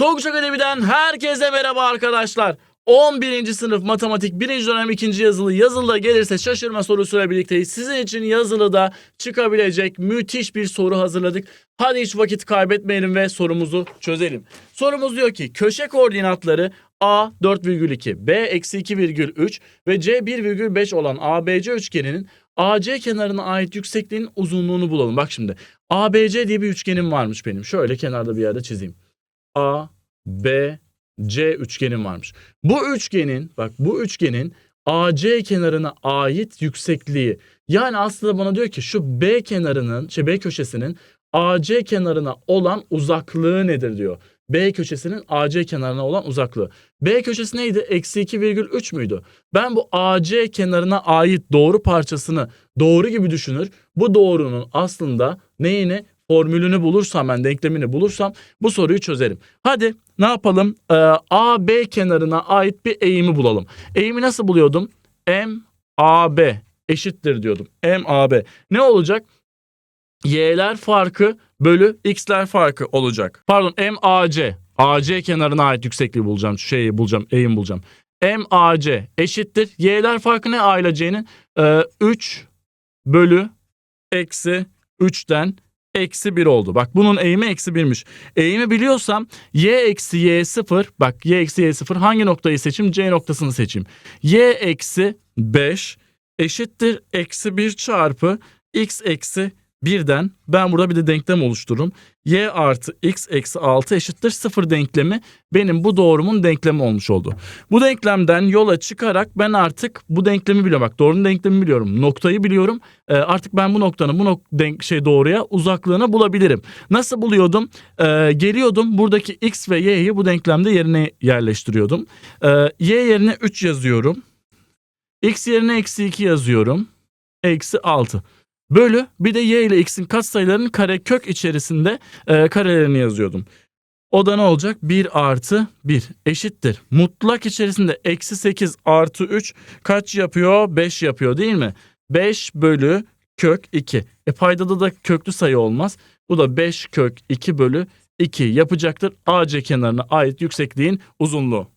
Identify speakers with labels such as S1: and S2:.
S1: Tonguç Akademi'den herkese merhaba arkadaşlar. 11. sınıf matematik 1. dönem 2. yazılı yazılıda gelirse şaşırma sorusuyla birlikteyiz. Sizin için yazılıda çıkabilecek müthiş bir soru hazırladık. Hadi hiç vakit kaybetmeyelim ve sorumuzu çözelim. Sorumuz diyor ki köşe koordinatları A 4,2, B eksi 2,3 ve C 1,5 olan ABC üçgeninin AC kenarına ait yüksekliğin uzunluğunu bulalım. Bak şimdi ABC diye bir üçgenim varmış benim. Şöyle kenarda bir yerde çizeyim. A, B, C üçgenim varmış. Bu üçgenin bak bu üçgenin AC kenarına ait yüksekliği yani aslında bana diyor ki şu B kenarının şey B köşesinin AC kenarına olan uzaklığı nedir diyor. B köşesinin AC kenarına olan uzaklığı. B köşesi neydi? Eksi 2,3 müydü? Ben bu AC kenarına ait doğru parçasını doğru gibi düşünür. Bu doğrunun aslında neyini? Formülünü bulursam ben denklemini bulursam bu soruyu çözerim. Hadi ne yapalım? Ee, AB kenarına ait bir eğimi bulalım. Eğimi nasıl buluyordum? M AB eşittir diyordum. M AB. Ne olacak? Y'ler farkı bölü X'ler farkı olacak. Pardon M AC. AC kenarına ait yüksekliği bulacağım. Şeyi bulacağım. Eğim bulacağım. M AC eşittir. Y'ler farkı ne A ile C'nin? Ee, 3 bölü eksi 3'ten eksi 1 oldu. Bak bunun eğimi eksi 1'miş. Eğimi biliyorsam y eksi y 0 bak y eksi y 0 hangi noktayı seçeyim? C noktasını seçeyim. y eksi 5 eşittir eksi 1 çarpı x eksi 1'den ben burada bir de denklem oluştururum. y artı x eksi 6 eşittir 0 denklemi benim bu doğrumun denklemi olmuş oldu. Bu denklemden yola çıkarak ben artık bu denklemi biliyorum. Bak doğrunun denklemi biliyorum. Noktayı biliyorum. Ee, artık ben bu noktanın bu nok denk şey doğruya uzaklığını bulabilirim. Nasıl buluyordum? Ee, geliyordum buradaki x ve y'yi bu denklemde yerine yerleştiriyordum. Ee, y yerine 3 yazıyorum. x yerine eksi 2 yazıyorum. Eksi 6. Bölü bir de y ile x'in katsayılarının kare kök içerisinde e, karelerini yazıyordum. O da ne olacak? 1 artı 1 eşittir. Mutlak içerisinde eksi 8 artı 3 kaç yapıyor? 5 yapıyor değil mi? 5 bölü kök 2. E paydada da köklü sayı olmaz. Bu da 5 kök 2 bölü 2 yapacaktır. AC kenarına ait yüksekliğin uzunluğu.